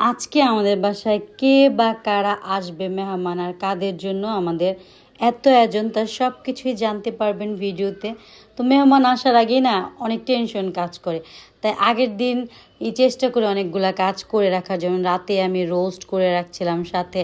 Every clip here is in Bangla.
আজকে আমাদের বাসায় কে বা কারা আসবে মেহমান আর কাদের জন্য আমাদের এত আয়োজন তার সব কিছুই জানতে পারবেন ভিডিওতে। তো মেহমান আসার আগেই না অনেক টেনশন কাজ করে। তাই আগের দিন এই চেষ্টা করে অনেকগুলা কাজ করে রাখার যেমন রাতে আমি রোস্ট করে রাখছিলাম সাথে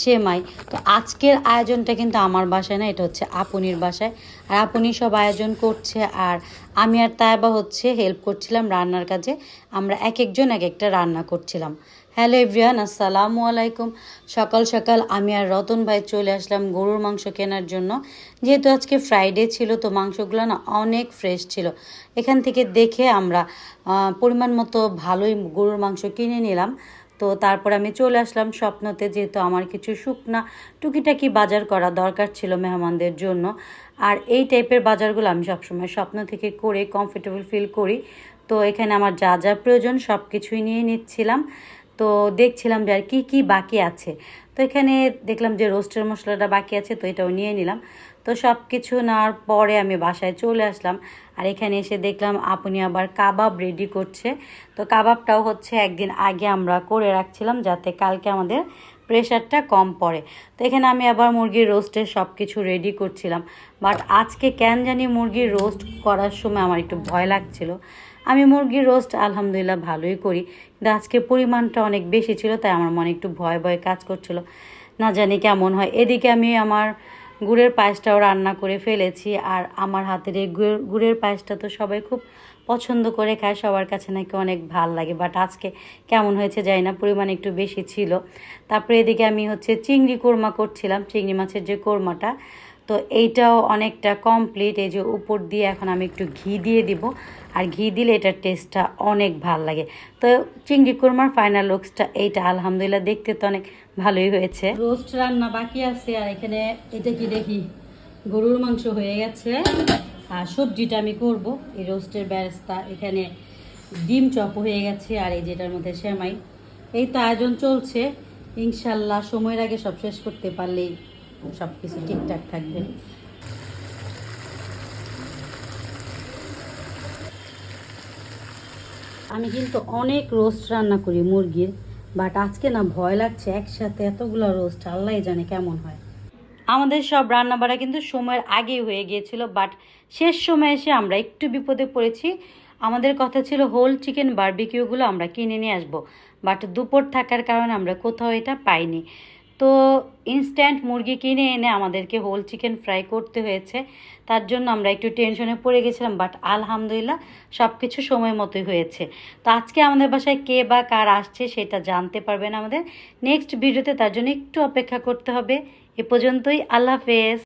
সেমাই। তো আজকের আয়োজনটা কিন্তু আমার বাসায় না, এটা হচ্ছে আপনির বাসায়। আর আপনি সব আয়োজন করছে আর আমি আর তাইবা হচ্ছে হেল্প করছিলাম রান্নার কাজে। আমরা এক একজন এক একটা রান্না করছিলাম। হ্যালো এভরিয়ান আসসালামু আলাইকুম। সকাল সকাল আমি আর রতন ভাই চলে আসলাম গরুর মাংস কেনার জন্য। যেহেতু আজকে ফ্রাইডে ছিল, তো মাংসগুলো না অনেক ফ্রেশ ছিল। এখান থেকে দেখে আমরা পরিমাণ মতো ভালোই গরুর মাংস কিনে নিলাম। তো তারপর আমি চলে আসলাম স্বপ্নতে, যেহেতু আমার কিছু শুকনা টুকিটাকি বাজার করা দরকার ছিল মেহমানদের জন্য। আর এই টাইপের বাজারগুলো আমি সবসময় স্বপ্ন থেকে করে কমফোর্টেবল ফিল করি। তো এখানে আমার যা যা প্রয়োজন সব কিছুই নিয়ে নিচ্ছিলাম। তো দেখছিলাম যে আর কী কী বাকি আছে। তো এখানে দেখলাম যে রোস্টের মশলাটা বাকি আছে, তো এটাও নিয়ে নিলাম। তো সব কিছু নেওয়ার পরে আমি বাসায় চলে আসলাম, আর এখানে এসে দেখলাম আপনি আবার কাবাব রেডি করছে। তো কাবাবটাও হচ্ছে একদিন আগে আমরা করে রাখছিলাম, যাতে কালকে আমাদের প্রেশারটা কম পড়ে। তো এখানে আমি আবার মুরগির রোস্টের সব কিছু রেডি করছিলাম। বাট আজকে কেন জানি মুরগির রোস্ট করার সময় আমার একটু ভয় লাগছিল। আমি মুরগির রোস্ট আলহামদুলিল্লাহ ভালোই করি। কিন্তু আজকে পরিমাণটা অনেক বেশি ছিল, তাই আমার মনে একটু ভয় ভয় কাজ করছিল। না জানি কেমন হয়। এদিকে আমি আমার গুড়ের পায়েসটাও রান্না করে ফেলেছি, আর আমার হাতের এই গুড়ের গুড়ের পায়েসটা তো সবাই খুব পছন্দ করে খায়, সবার কাছে নাকি অনেক ভালো লাগে। বাট আজকে কেমন হয়েছে জানি না, পরিমাণ একটু বেশি ছিল। তারপরে এদিকে আমি হচ্ছে চিংড়ি কোরমা করছিলাম। চিংড়ি মাছের যে কোরমাটা তো এইটাও অনেকটা কমপ্লিট এই যে উপর দিয়ে এখন আমি একটু ঘি দিয়ে দিব। আর ঘি দিলে এটার টেস্টটা অনেক ভালো লাগে। তো চিংড়ি কোরমার ফাইনাল লুকসটা এইটা আলহামদুলিল্লাহ দেখতে তো অনেক ভালোই হয়েছে। রোস্ট রান্না বাকি আছে, আর এখানে এটা কি দেখি? গরুর মাংস হয়ে গেছে। আর সবজিটা আমি করব। এই রোস্টের ব্যবস্থা এখানে ডিম চপ হয়ে গেছে, আর এই যেটার মধ্যে সেমাই। এই তো আয়োজন চলছে। ইনশাল্লাহ সময়ের আগে সব শেষ করতে পারলেই সব কিছু ঠিকঠাক থাকবে। আমি কিন্তু অনেক রোস্ট রান্না করি মুরগির, বাট আজকে না ভয় লাগছে একসাথে এতগুলো রোস্ট, আল্লাহ জানে কেমন হয়। আমাদের সব রান্না বাড়া কিন্তু সময়ের আগেই হয়ে গিয়েছিল, বাট শেষ সময় এসে আমরা একটু বিপদে পড়েছি। আমাদের কথা ছিল হোল চিকেন বারবিকিউগুলো আমরা কিনে নিয়ে আসব, বাট দুপুর থাকার কারণে আমরা কোথাও এটা পাইনি। তো ইনস্ট্যান্ট মুরগি কিনে এনে আমাদেরকে হোল চিকেন ফ্রাই করতে হয়েছে। তার জন্য আমরা একটু টেনশনে পড়ে গেছিলাম বাট আলহামদুলিল্লাহ সব কিছু সময় মতোই হয়েছে। তো আজকে আমাদের বাসায় কে বা কার আসছে সেটা জানতে পারবেন আমাদের। নেক্সট ভিডিওতে তার জন্য একটু অপেক্ষা করতে হবে। এ পর্যন্তই, আল্লাহ হাফেজ।